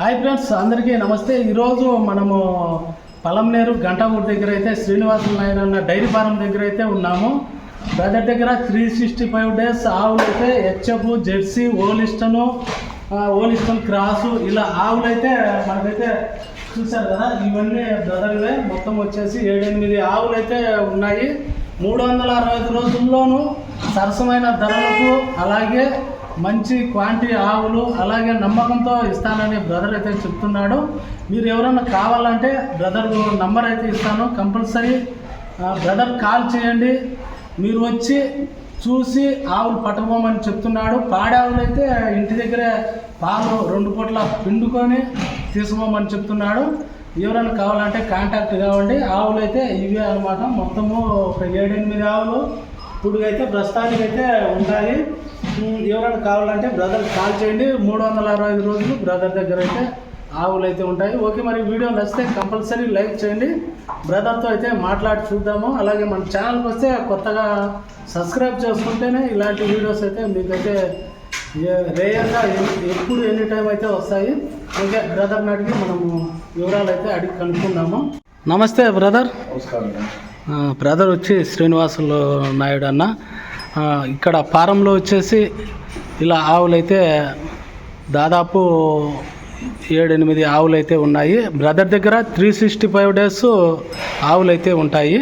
Hi friends అందరికీ నమస్తే. ఈరోజు మనము పలంనేరు గంటాపూర్ దగ్గర అయితే శ్రీనివాస నాయన అన్న డైరీ ఫారం దగ్గర అయితే ఉన్నాము. బ్రదర్ దగ్గర త్రీ సిక్స్టీ ఫైవ్ డేస్ ఆవులు అయితే HF Jersey Holstein Holstein cross ఇలా ఆవులు అయితే మనకైతే చూశారు కదా ఇవన్నీ బ్రదర్వే. మొత్తం వచ్చేసి ఏడెనిమిది ఆవులు అయితే ఉన్నాయి. మూడు వందల అరవై ఐదు రోజుల్లోనూ సరసమైన ధరలకు అలాగే మంచి క్వాంటిటీ ఆవులు అలాగే నమ్మకంతో ఇస్తానని బ్రదర్ అయితే చెప్తున్నాడు. మీరు ఎవరైనా కావాలంటే బ్రదర్ నంబర్ అయితే ఇస్తాను. కంపల్సరీ బ్రదర్ కాల్ చేయండి. మీరు వచ్చి చూసి ఆవులు పట్టుకోమని చెప్తున్నాడు. పాడావులు అయితే ఇంటి దగ్గరే పాలు రెండు పూట్ల పిండుకొని తీసుకోమని చెప్తున్నాడు. ఎవరైనా కావాలంటే కాంటాక్ట్ కావండి. ఆవులు అయితే ఇవే అనమాట మొత్తము ఒక ఏడెనిమిది ఆవులు. ఇప్పుడు అయితే ప్రస్తుతానికి అయితే ఉంటాయి ఎవరైనా కావాలంటే బ్రదర్ కాల్ చేయండి. మూడు వందల అరవై ఐదు రోజులు బ్రదర్ దగ్గర అయితే ఆవులు అయితే ఉంటాయి. ఓకే మరి వీడియో నచ్చితే కంపల్సరీ లైక్ చేయండి. బ్రదర్తో అయితే మాట్లాడి చూద్దాము. అలాగే మన ఛానల్కి వస్తే కొత్తగా సబ్స్క్రైబ్ చేసుకుంటేనే ఇలాంటి వీడియోస్ అయితే మీకైతే రేయర్గా ఎప్పుడు ఎనీ టైం అయితే వస్తాయి. ఓకే బ్రదర్ని అడిగి మనము వివరాలు అయితే అడిగి కనుక్కుందాము. నమస్తే బ్రదర్. నమస్కారం బ్రదర్ వచ్చి శ్రీనివాసులు నాయుడు అన్న. ఇక్కడ ఫారంలో వచ్చేసి ఇలా ఆవులు అయితే దాదాపు ఏడెనిమిది ఆవులు అయితే ఉన్నాయి. బ్రదర్ దగ్గర త్రీ సిక్స్టీ ఫైవ్ డేస్ ఆవులు అయితే ఉంటాయి.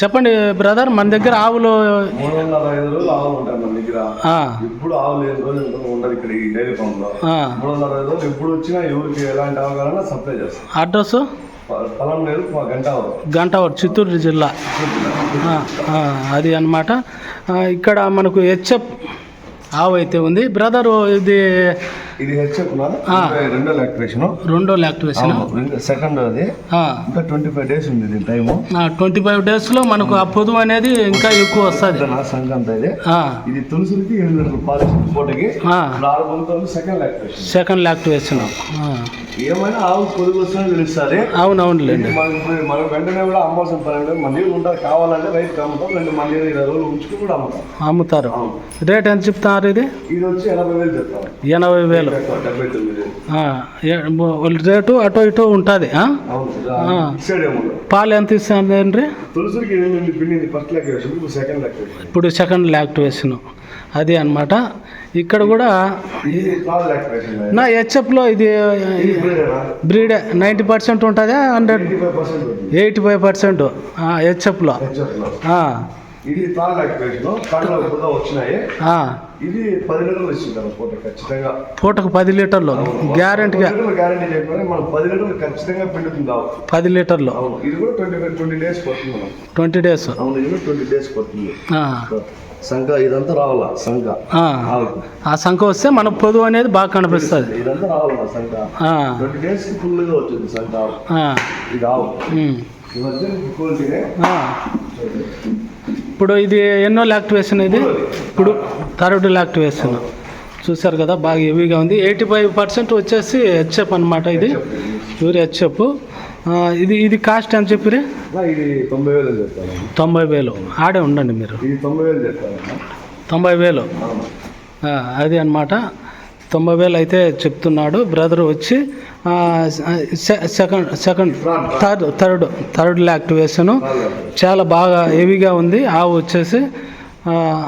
చెప్పండి బ్రదర్ మన దగ్గర ఆవులు రోజులు ఆవులు ఇక్కడ ఈ డైరీ ఫామ్లో వచ్చినా ఎవరికి ఎలాంటి ఆవు కావాలన్నా సప్లై చేస్తాం అడ్రస్? ప- చిత్తూరు జిల్లా. అది అన్నమాట. ఇక్కడ మనకు హెచ్ఎఫ్ ఆవు అయితే ఉంది. బ్రదర్ ఇది ఇది. రెండో లాక్టివేషన్ రెండో లాక్టివేషన్ సెకండ్ అది. ఇంకా ట్వంటీ ఫైవ్ డేస్ ఉంది దీని టైము ట్వంటీ ఫైవ్ డేస్లో మనకు ఆ పొదువు అనేది ఇంకా ఎక్కువ వస్తుంది. నా సంక్రాంతి ఇది ఇది తులసికి ఎనిమిది లీటర్ల పాలు పూటకి సెకండ్ లాక్టివేషన్ సెకండ్ లాక్టివేషన్ ఏమైనా ఆవు పొదుగు వస్తుందని తెలుస్తుంది. అవునవునులేండి మనం వెంటనే కూడా అమ్మాల్సిన పని లేదు. మన దగ్గర ఉంటుంది కావాలంటే రైతు అమ్ముతాం. రెండు దగ్గర ఇరవై రోజులు ఉంచుకుని కూడా అమ్ముతాం. అమ్ముతారు. రేట్ ఎంత చెప్తున్నారు ఇది? ఇది వచ్చి ఎనభై వేలు చెప్తాం ఎనభై వేలు. బో- రేటు అటు ఇటు ఉంటుంది పాలు ఎంత ఇస్తుందండి ఇప్పుడు సెకండ్ లాక్టివేషన్ అది అన్నమాట. ఇక్కడ కూడా నా హెచ్ఎఫ్లో ఇది బ్రీడ్ నైంటీ పర్సెంట్ ఉంటుందా హండ్రెడ్ ఎయిటీ ఫైవ్ పర్సెంట్ హెచ్ఎఫ్లో. ఇది థర్డ్ కళ్ళు ఇప్పుడు వచ్చినాయి. ఇది పది లీటర్లు పూట ఖచ్చితంగా. పూటకు పది లీటర్లు. గ్యారెంటీగా. గ్యారంటీ చెప్పారు మనం పది లీటర్లు ఖచ్చితంగా పిండుతుంది పది లీటర్లు. అవును. ఇది కూడా ట్వంటీ ట్వంటీ డేస్ పడుతుంది మనం. Twenty days. అవును ఇది ట్వంటీ డేస్ పడుతుంది. సంఖ ఇదంతా రావాలా? ఆవుకు. ఆ సంఖ వస్తే మన పొదువు అనేది బాగా కనిపిస్తుంది. ఇదంతా రావాలా ఆ, ట్వంటీ డేస్కి ఫుల్గా వచ్చింది ఆ, ఇది ఆవు. ఈ మధ్య క్వాలిటీనే. ఇప్పుడు ఇది ఎన్నో లాక్టివేషన్ ఇది? ఇప్పుడు థర్డ్ లాక్టివేషన్ చూశారు కదా బాగా హెవీగా ఉంది. ఎయిటీ ఫైవ్ పర్సెంట్ వచ్చేసి హెచ్ఎఫ్ అనమాట ఇది. Pure HF. ఇది ఇది కాస్ట్ ఎంత చెప్పిరి ఇది తొంభై వేలు ఆడే ఉండండి మీరు. తొంభై వేలు తొంభై వేలు. అది అన్నమాట. తొంభై వేలు అయితే చెప్తున్నాడు. బ్రదర్ వచ్చి సె- second second third third third activation చాలా బాగా హెవీగా ఉంది. ఆవు వచ్చేసి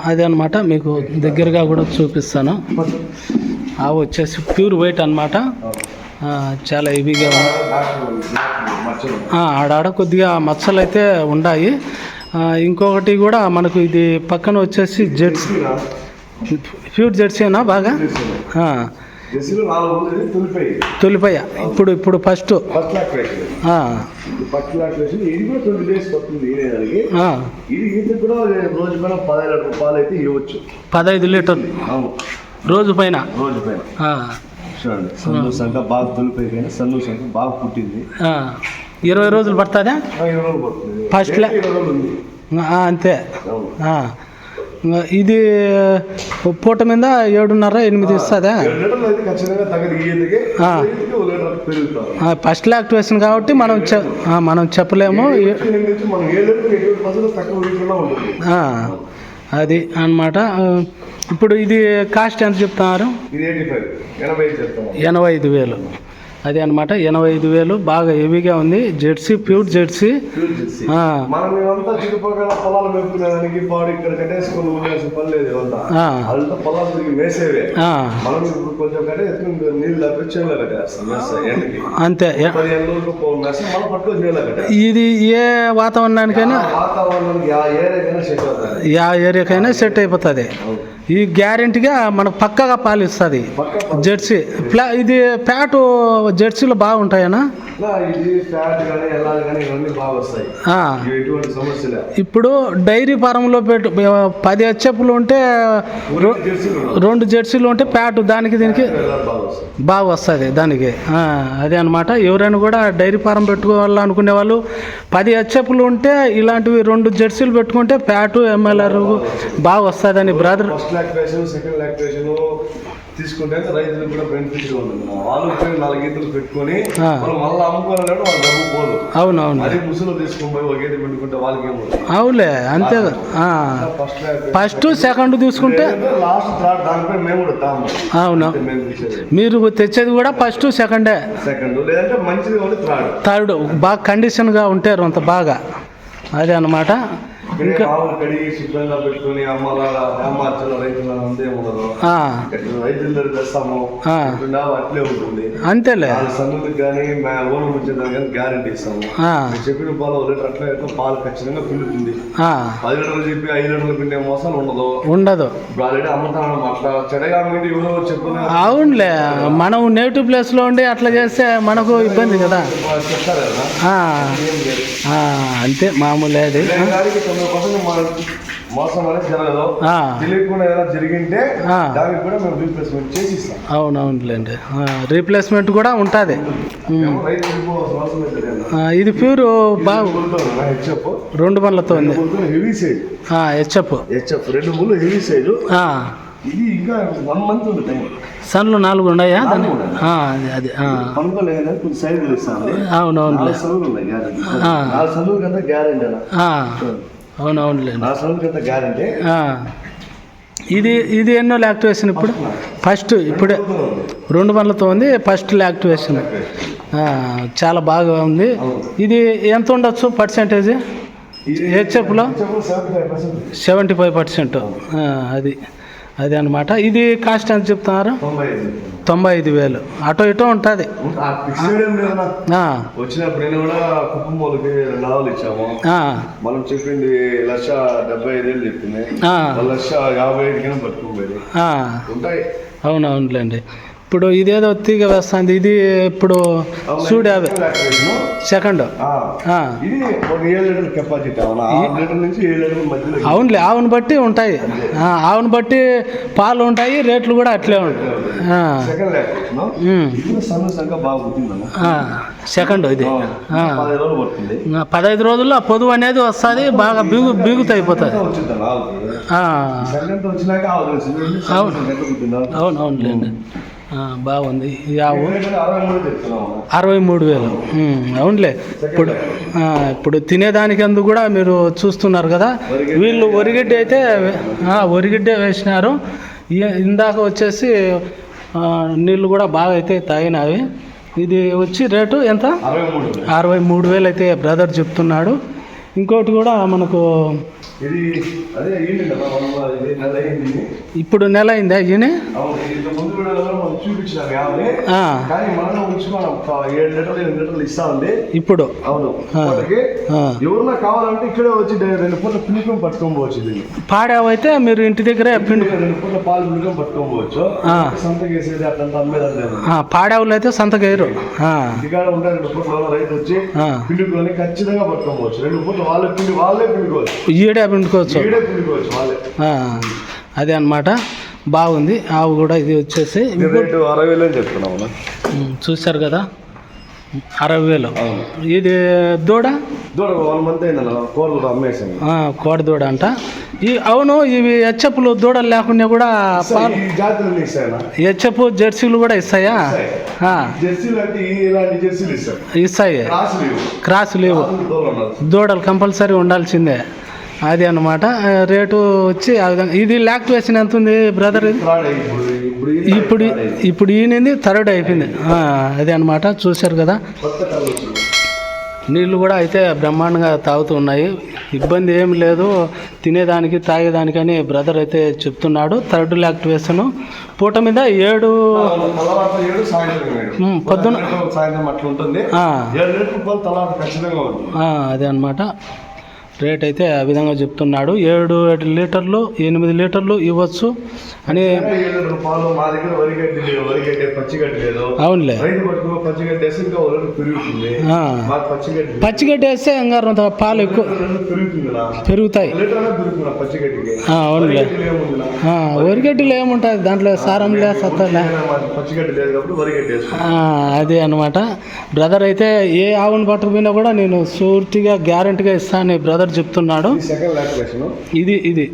అదే అనమాట మీకు దగ్గరగా కూడా చూపిస్తాను. ఆవు వచ్చేసి ప్యూర్ వైట్ అనమాట చాలా హెవీగా ఉంది. ఆడాడ కొద్దిగా మచ్చలు అయితే ఉన్నాయి ఇంకొకటి కూడా మనకు ఇది పక్కన వచ్చేసి జెట్స్. ప్యూర్ జెర్సీనా బాగా? తులిపోయి ఇప్పుడు ఇప్పుడు ఫస్ట్. ఫస్ట్ ఫస్ట్ పదహైదు రూపాయలు అయితే ఇవ్వచ్చు. పదహైదు లీటర్లు. అవును. రోజు పైన? రోజు పైన. చూడండి సన్ను సంఖ బాగా తొలిపోయి సన్ను సంఖ బాగా పుట్టింది. ఇరవై రోజులు పడుతుందా? ఆ, అంతే. ఇది పూట మీద ఏడున్నర ఎనిమిది ఇస్తుందా ఫస్ట్ యాక్టివేషన్ కాబట్టి మనం మనం చెప్పలేము. అది అన్నమాట. ఆ, ఇప్పుడు ఇది కాస్ట్ ఎంత చెప్తున్నారు? ఎనభై ఐదు వేలు. అది అనమాట ఎనభై ఐదు వేలు. బాగా హెవీగా ఉంది. Jersey pure jersey. Pure jersey. ఆ, మనం ఇవంతా చుట్టుపక్కల పొలాలు మేపుకునేదానికి పాడు ఇక్కడ కట్టేసుకుని ఉండేసిన పని లేదు ఇవంతా ఆ, అదంతా పొలాలు తిరిగి మేసేవే ఆ, మనం ఇప్పుడు కొంచెం కట్టేసుకుని నీళ్ళు తప్పి చేనులో కట్టేస్తాం మేస్తాం ఎండకి. అంతే. పదిహేను పట్టుకొని ఇది ఏ వాతావరణానికైనా ఆ వాతావరణానికి ఆ ఏరియాకైనా సెట్ అవుతుంది. యా ఏరియాకైనా సెట్ అయిపోతుంది. ఈ గ్యారెంటీగా మనకు పక్కగా పాలు ఇస్తుంది పక్క జెర్సీ. ప్లా ఇది ప్యాటు జెర్సీలు బాగుంటాయనా? ఇది ఫ్యాట్ కానీ ఎల్లాలి కానీ ఇవన్నీ బాగా వస్తాయి. ఆ, ఇవి ఎటువంటి సమస్య లేదు ఇప్పుడు డైరీ ఫారంలో పెట్టు పది హెచ్ఎఫ్లు ఉంటే రెండు జెర్సీలు ఉంటే ప్యాటు దానికి దీనికి బాగా వస్తుంది దానికి. అదే అనమాట ఎవరైనా కూడా డైరీ ఫారం పెట్టుకోవాలనుకునే వాళ్ళు పది హెచ్ఎఫ్లు ఉంటే ఇలాంటివి రెండు జెర్సీలు పెట్టుకుంటే ప్యాటు ఎంఎల్ఆర్ బాగా వస్తుందని brother first lactation second lactation తీసుకుంటే రైతులకు కూడా బెనిఫిట్ ఉంటుంది. వాళ్ళు నాలుగు గీతలు పెట్టుకొని మళ్ళీ అమ్ముకోవాలంటే వాళ్ళు డబ్బు పోదు. అవునవును అదే ముసులు తీసుకొని పోయి ఒక గీత పెట్టుకుంటే వాళ్ళకి ఏమవుతుంది అవులే అంతే. ఫస్ట్ ఫస్ట్ సెకండ్ తీసుకుంటే లాస్ట్ థర్డ్ దానిపై మేము కూడా తాము. అవును. మీరు తెచ్చేది కూడా ఫస్ట్ సెకండే సెకండ్. లేదంటే మంచిది ఉంటే థర్డ్ థర్డ్ బాగా కండిషన్గా ఉంటారు అంత బాగా. అదే అనమాట ఇంకా ఆవులు కడిగి శుభ్రంగా పెట్టుకొని అమ్మల అమ్మార్చల రైతుల అంతే ఉండదు ఆ, రైతుల దగ్గర తెస్తాము అట్లే ఉంటుంది. అంతేలే. సన్నులకు కానీ మా ఉంచేదానికి కానీ గ్యారంటీ ఇస్తాము. చెప్పిన పాలు లీటర్ అట్లా పాలు ఖచ్చితంగా పిండుతుంది ఆ, పది లీటర్లు చెప్పి ఐదు లీటర్లు పిండే మోసాలు ఉండదు. ఉండదు. ఇప్పుడు ఆల్రెడీ అమ్ముతాను అట్లా చెడగా మీద ఎవరో చెప్పిన అవునులే. మనం నేటివ్ ప్లేస్లో ఉండి అట్లా చేస్తే మనకు ఇబ్బంది కదా. అంతే మామూలే అది. దానికి తొమ్మిది పర్సెంట్ మన మోసం అనేది జరగదు. ఆ, తెలియకుండా ఏదైనా జరిగింటే ఆ. దానికి కూడా మేము రీప్లేస్మెంట్ చేసి ఇస్తాం అవునవునులేండి రీప్లేస్మెంట్ కూడా ఉంటుంది. కదా. ఇది ప్యూర్ బాగా రెండు ఉంది హెవీ సైజ్ హెచ్ఎఫ్. హెచ్ఎఫ్ రెండు ముళ్ళు హెవీ సైజు ఇది ఇంకా వన్ మంత్ ఉంది టైం. సన్లు నాలుగు ఉన్నాయా? అది. పనుకోలేదు కొంచెం నాలుగు సనువులు ఉన్నాయి గ్యారెంటీ. నాలుగు అంతా గ్యారెంటీ ఆ. ఇది ఇది ఎన్నో యాక్టివేషన్ ఇప్పుడు? ఫస్ట్ ఇప్పుడే రెండు బండ్లతో ఉంది ఫస్ట్ యాక్టివేషన్ చాలా బాగా ఉంది. ఇది ఎంత ఉండొచ్చు పర్సెంటేజ్? హెచ్ఎఫ్లో? Seventy five percent. అది. అది అనమాట ఇది కాస్ట్ ఎంత చెప్తున్నారు? తొంభై ఐదు వేలు. అటో ఇటో ఉంటుంది. వచ్చినప్పుడు కూడా కుటుంబాలకి రెండు ఆవులు ఇచ్చాము మనం చెప్పింది లక్ష డెబ్బై ఐదు వేలు చెప్పింది. లక్ష యాభై పట్టుకోబోయేది ఉంటాయి. అవునవునులేండి. ఇప్పుడు ఇదేదో తీగ వేస్తుంది. ఇది ఇప్పుడు చూడు Lactation. సెకండ్. అవునులే ఆవును బట్టి ఉంటాయి. ఆవును బట్టి పాలు ఉంటాయి రేట్లు కూడా అట్లే ఉంటాయి. సెకండ్ ఇది పదహైదు రోజుల్లో పొదువు అనేది వస్తుంది బాగా బిగు బిగుతు అయిపోతుంది అవును. అవును అవునులేండి. బాగుంది. ఆవు ఎందుకంటే అరవై మూడు వేలు. అవునులే. ఇప్పుడు ఇప్పుడు తినేదానికి అందు కూడా మీరు చూస్తున్నారు కదా. వీళ్ళు ఒరిగడ్డి అయితే ఒరిగడ్డే వేసినారు. ఇందాక వచ్చేసి నీళ్ళు కూడా బాగా అయితే తాగినవి. ఇది వచ్చి రేటు ఎంత? అరవై మూడు అరవై మూడు వేలు అయితే బ్రదర్ చెప్తున్నాడు. ఇంకోటి కూడా మనకు ఇది అదే నెల అయింది. ఇప్పుడు నెల అయిందా ఈయన? ముందు కూడా చూపించినాం కానీ మనం ఏడు లీటర్లు ఎనిమిది లీటర్లు ఇప్పుడు? అవును. ఎవరన్నా కావాలంటే ఇక్కడే వచ్చి రెండు పూట్ల పట్టుకొని పోవచ్చు దీన్ని పాడావైతే మీరు ఇంటి దగ్గరే పిండి రెండు పూట్ల పాలు పిలుపుని పట్టుకొని పోవచ్చు. ఆ. సంతకి వేసేది అట్లంతా అమ్మేది పాడావులు అయితే సంతకేరు ఆ, ఇంటికాడ ఉంటే రెండు పూట్ల రైతు వచ్చి. పిండుకొని ఖచ్చితంగా పట్టుకోవచ్చు రెండు పూట్ల వాళ్ళే పిండి వాళ్ళే పిండుకోవచ్చు. ఈడే పిండుకోవచ్చు. అదే అన్నమాట. బాగుంది. ఆవు కూడా ఇది వచ్చేసి అరవై వేలు చెప్తున్నాము ఉమ్, చూశారు కదా? అరవై వేలు. ఇది దూడ? దూడ వన్ మంత్ ఆ, కోడి దూడ అంట. ఈ అవును ఇవి హెచ్చప్పులు దూడలు లేకుండా కూడా పాలు ఈ జాతులు ఇస్తాయన హెచ్చపు జెర్సీలు కూడా ఇస్తాయా? ఇస్తాయి. క్రాస్ లేవు. దూడలు కంపల్సరీ ఉండాల్సిందే. అది అన్నమాట ఆ, రేటు వచ్చి ఆ విధంగా ఇది లాక్టివేషన్ ఎంత ఉంది బ్రదర్ ఇప్పుడు ఇప్పుడు ఈయనది థర్డ్ అయిపోయింది అదే అనమాట చూశారు కదా నీళ్ళు కూడా అయితే బ్రహ్మాండంగా తాగుతూ ఉన్నాయి ఇబ్బంది ఏం లేదు తినేదానికి తాగేదానికని బ్రదర్ అయితే చెప్తున్నాడు థర్డ్ యాక్టివేషన్ పూట మీద ఏడు పొద్దున అదే అనమాట రేట్ అయితే ఆ విధంగా చెప్తున్నాడు. ఏడు ఏడు లీటర్లు ఎనిమిది లీటర్లు ఇవ్వచ్చు అని అవునులే. పచ్చిగడ్డి వేస్తే ఇంకా పాలు ఎక్కువ పెరుగుతాయి. అవునులే. వరిగడ్డిలో ఏముంటుంది దాంట్లో సారం లే సత్తలే అదే అనమాట బ్రదర్ అయితే ఏ ఆవును పట్టుకుపోయినా కూడా నేను షూరిటీగా గ్యారంటీగా ఇస్తాను బ్రదర్ చెప్తున్నాడు. ఇది ఇది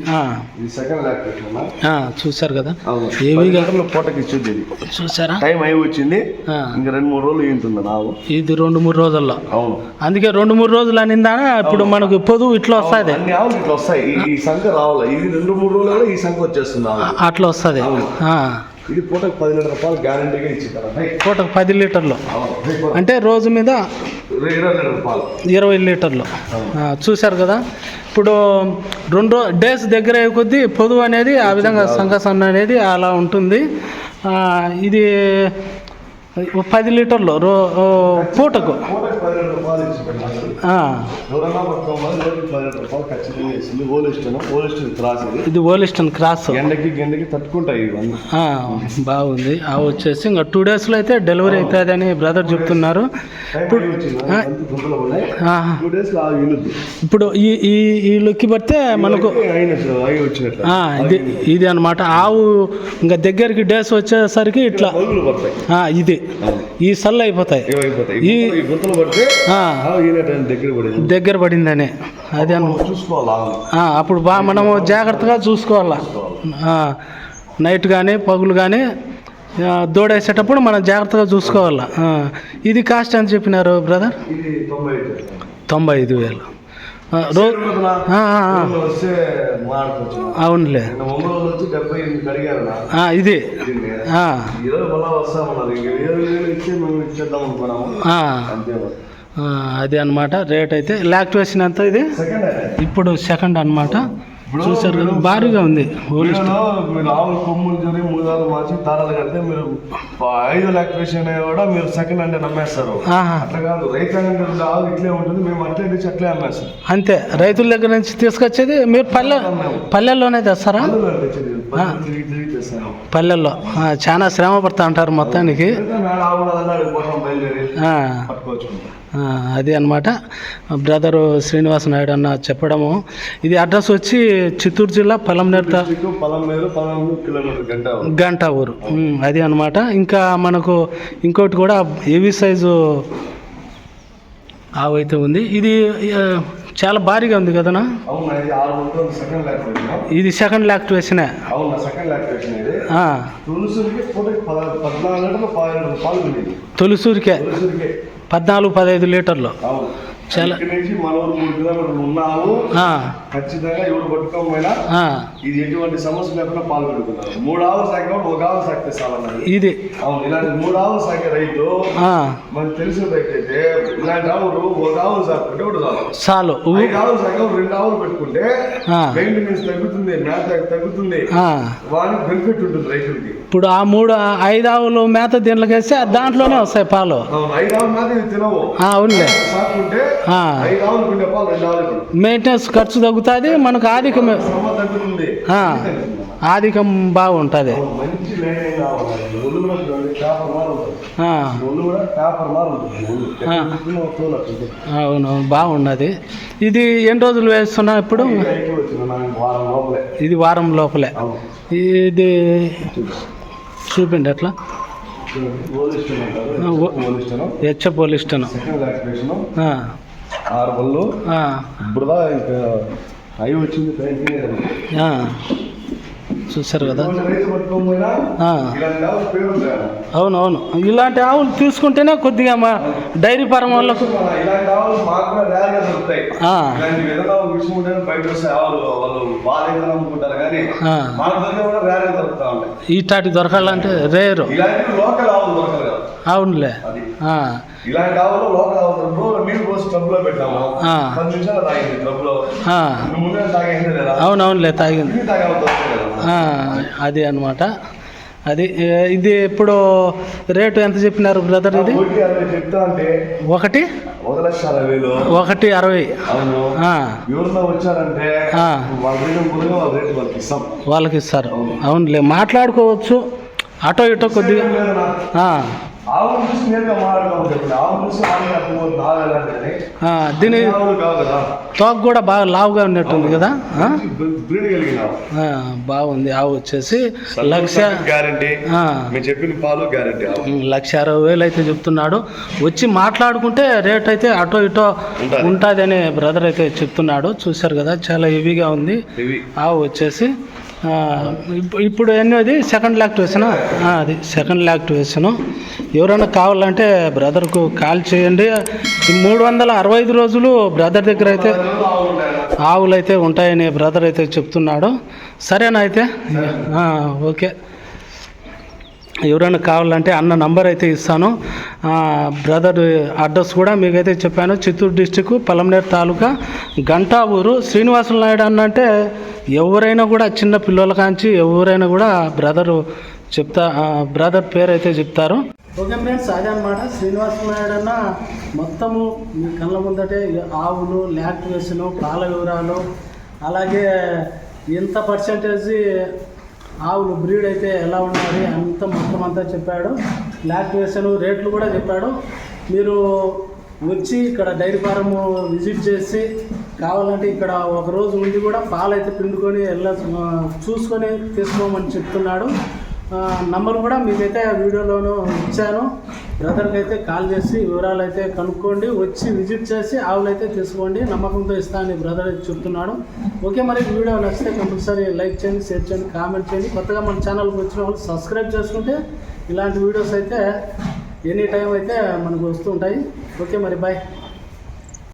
చూశారు కదా. ఏవిగా- పూటకి ఇది చూసారా టైం అయి వచ్చింది. ఇంకా రెండు మూడు రోజులు ఏంటుంది నావు. ఇది రెండు మూడు రోజుల్లో. అవును. అందుకే రెండు మూడు రోజులు అనిందా ఇప్పుడు మనకు పొదువు ఇట్లా వస్తుంది? ఇట్లా వస్తాయి. ఈ- ఈ సంఖ రావాలి? ఇది రెండు మూడు రోజులు ఈ సంఖ వచ్చేస్తుంది అట్లా వస్తుంది? ఇది పూటకి పది లీటర్ రూపాయలు గ్యారంటీగా ఇచ్చిస్తారు? పూటకు పది లీటర్లు. అంటే రోజు మీద ఇరవై లీటర్ రూపాయలు. ఇరవై లీటర్లు. చూశారు కదా? ఇప్పుడు రెండు డేస్ దగ్గర అయ్యే కొద్దీ పొదువు అనేది ఆ విధంగా సంఘసన్న అనేది అలా ఉంటుంది. ఇది పది లీటర్లు రో పూటకు. ఇది. Holstein cross. ఎండకి గెండకి తట్టుకుంటాయి ఇవన్నీ ఆ, బాగుంది. ఆ వచ్చేసి ఇంకా టూ డేస్లో అయితే డెలివరీ అవుతుందని బ్రదర్ చెప్తున్నారు. ఇప్పుడు ఈ ఈ ఈ లుక్కి పడితే మనకు ఇది అనమాట ఆవు ఇంకా దగ్గరికి డేస్ వచ్చేసరికి ఇట్లా. ఇది. ఈ సల్లు అయిపోతాయి. ఈ- గుంతలు పడితే దగ్గర పడింది. దగ్గర పడిందని. అదే అప్పుడు బాగా మనము జాగ్రత్తగా చూసుకోవాలా? నైట్ కానీ పగులు కానీ దూడేసేటప్పుడు మనం జాగ్రత్తగా చూసుకోవాలా? ఇది కాస్ట్ ఎంత చెప్పినారు బ్రదర్? తొంభై ఐదు వేలు. అవునులే. ఇది. అది అనమాట రేట్ అయితే లాక్టివేషన్ ఎంత ఇది? ఇప్పుడు సెకండ్ అన్నమాట. చూసారు కదా భారీగా ఉంది. మీరు ఆవులు కొమ్ములు జరి మూదాలు మార్చి తారాలు కడితే మీరు ఐదు లాక్టివేషన్ కూడా మీరు సెకండ్ అంటే నమ్మేస్తారు. అట్లా కాదు రైతాంగం దగ్గర ఆవు ఇట్లే ఉంటుంది మేము అట్లే తెచ్చి అట్లే అమ్మేస్తాం. అంతే. రైతుల దగ్గర నుంచి తీసుకొచ్చేది మీరు పల్లె పల్లెల్లోనే తెస్తారా? పల్లెల్లో. చాలా శ్రమ పడతా అంటారు మొత్తానికి. అది అనమాట బ్రదరు శ్రీనివాస నాయుడు అన్న చెప్పడము. ఇది అడ్రస్ వచ్చి చిత్తూరు జిల్లా పలంనేరు గంట ఊరు. అది అనమాట ఇంకా మనకు ఇంకోటి కూడా ఏవి సైజు ఆవు అయితే ఉంది. ఇది చాలా భారీగా ఉంది కదనా? అవునా ఇది సెకండ్ పాలు ఉండేది తొలిసూరికే. పద్నాలుగు పదహైదు లీటర్లు. చాలా నుంచి మూడు కిలోమీటర్లు ఉన్నాము. ఖచ్చితంగా ఎవరు పట్టుకోకపోయినా ఇది ఎటువంటి సమస్య లేకుండా మూడు ఆవులు ఒక ఆవు సాకితే చాలన్నది. ఇది. అవును ఇలాంటి మూడు ఆవులు సాకే రైతు ఆ, మనకు తెలిసిన రైతు అయితే ఇలాంటి ఆవులు ఒక ఆవులు సాకుంటే ఒకటి చాలు. చాలు. ఊ- ఐదు ఆవులు సాక రెండు ఆవులు పెట్టుకుంటే మెయింటెనెన్స్ తగ్గుతుంది మేత తగ్గుతుంది. బెనిఫిట్ ఉంటుంది రైతులకి. ఇప్పుడు ఆ మూడు ఐదు ఆవులు మేత దీంట్లోకేస్తే దాంట్లోనే వస్తాయి పాలు. ఐదు ఆవులు మేత తినవు. అవునులే. సాకుంటే మెయింటెనెన్స్ ఖర్చు తగ్గుతుంది మనకు ఆధికం. ఆధికం బాగుంటుంది. అవును, మంచి లైన్ కావాలి. ఒళ్ళు కూడా చూడండి పేపర్ మార్ ఉంటుంది. ఆ, ఒళ్ళు కూడా పేపర్ మార్ ఉంటుంది. ఒళ్ళు ఆ. ఎక్కడ చూసినా ఒక తోలు అట్లా ఉంటుంది. అవును బాగున్నది. ఇది ఎన్ని రోజులు వేస్తున్నా ఇప్పుడు? ఇది వారం లోపలే. ఇది చూపిండి ఓలిస్టన్ హెచ్చ పోలిస్టను సెకండ్ లాక్టివేషన్ ఆరు బళ్ళు ఇప్పుడు ఇంకా అవి వచ్చింది టైం చూశారు కదా? అవును అవును ఇలాంటి ఆవులు తీసుకుంటేనే కొద్దిగా మా డైరీ ఫారం వాళ్ళకు మన ఇలాంటి ఆవులు మాకు కూడా రేర్గా దొరుకుతాయి. ఆ, ఇలాంటి విధంగా విషయం ఉంటే బయట వస్తే ఆవులు వాళ్ళు బాగా అమ్ముకుంటారు కానీ ఆ, మాకు దొరికే కూడా రేర్గా దొరుకుతా ఉంటాయి. ఈ టాటి దొరకాలంటే రేరు. అవునులే. ఇలాంటి ఆవులు లోకల్. నీళ్ళు పోసి ట్రబ్బులో పెట్టాము ఆ. పది నిమిషాలు తాగింది ముందే లేదా? అవునవునులే తాగింది. అది అన్నమాట. అది ఇది ఇప్పుడు రేటు ఎంత చెప్పినారు బ్రదర్ ఇది? ఒకటి? ఒకటి అరవై. వాళ్ళకి ఇస్తాం. వాళ్ళకి ఇస్తారు. అవునులే మాట్లాడుకోవచ్చు. అటో ఇటో కొద్దిగా. ఆవులు చూసి నేరుగా ఆవులు చూసి దీని తోక కూడా బాగా లావుగా ఉన్నట్టుంది కదా? బ్రీడ్ కలిగిన బాగుంది. ఆవు వచ్చేసి లక్ష గ్యారంటీ. మేము చెప్పిన పాలు గ్యారంటీ లక్ష అరవై వేలు అయితే చెప్తున్నాడు. వచ్చి మాట్లాడుకుంటే రేట్ అయితే అటో ఇటో ఉంటాది. అని బ్రదర్ అయితే చెప్తున్నాడు. చూశారు కదా చాలా హెవీగా ఉంది. ఆవు వచ్చేసి ఇప్పుడు అనేది సెకండ్ లాక్టివేషన్ అది సెకండ్ లాక్టివేషన్ ఎవరైనా కావాలంటే బ్రదర్కు కాల్ చేయండి. మూడు వందల అరవై ఐదు రోజులు బ్రదర్ దగ్గర అయితే ఆవులు అయితే ఉంటాయని బ్రదర్ అయితే చెప్తున్నాడు. సరేనా అయితే? ఓకే. ఎవరైనా కావాలంటే అన్న నంబర్ అయితే ఇస్తాను. బ్రదర్ అడ్రస్ కూడా మీకైతే చెప్పాను. చిత్తూరు డిస్టిక్ పలంనేరు తాలూకా గంటా ఊరు శ్రీనివాసులు నాయుడు అన్న అంటే ఎవరైనా కూడా చిన్న పిల్లల కాంచి ఎవరైనా కూడా బ్రదరు చెప్తా బ్రదర్ పేరు అయితే చెప్తారు. ఓకే ఫ్రెండ్స్ అదే అనమాట శ్రీనివాస నాయుడు అన్న మొత్తము మీ కళ్ళ ముందటే ఆవులు లాక్టివేషన్ పాల వివరాలు అలాగే ఎంత పర్సంటేజ్ ఆవులు బ్రీడ్ అయితే ఎలా ఉన్నది అంత మొత్తం అంతా చెప్పాడు. లాక్టివేషన్ రేట్లు కూడా చెప్పాడు. మీరు వచ్చి ఇక్కడ డైరీ ఫారం విజిట్ చేసి కావాలంటే ఇక్కడ ఒక రోజు ఉండి కూడా పాలైతే పిండుకొని వెళ్ళ చూసుకొని తీసుకోమని చెప్తున్నాడు. నంబర్ కూడా మీకైతే వీడియోలోనూ ఇచ్చాను. బ్రదర్కి అయితే కాల్ చేసి వివరాలు అయితే కనుక్కోండి. వచ్చి విజిట్ చేసి ఆవులు అయితే తీసుకోండి. నమ్మకంతో ఇస్తానని బ్రదర్ అయితే చెప్తున్నాడు. ఓకే మరి వీడియో నచ్చితే కంపల్సరీ లైక్ చేయండి షేర్ చేయండి కామెంట్ చేయండి. కొత్తగా మన ఛానల్కి వచ్చిన వాళ్ళు సబ్స్క్రైబ్ చేసుకుంటే ఇలాంటి వీడియోస్ అయితే ఎనీ టైం అయితే మనకు వస్తుంటాయి ఓకే మరి బాయ్.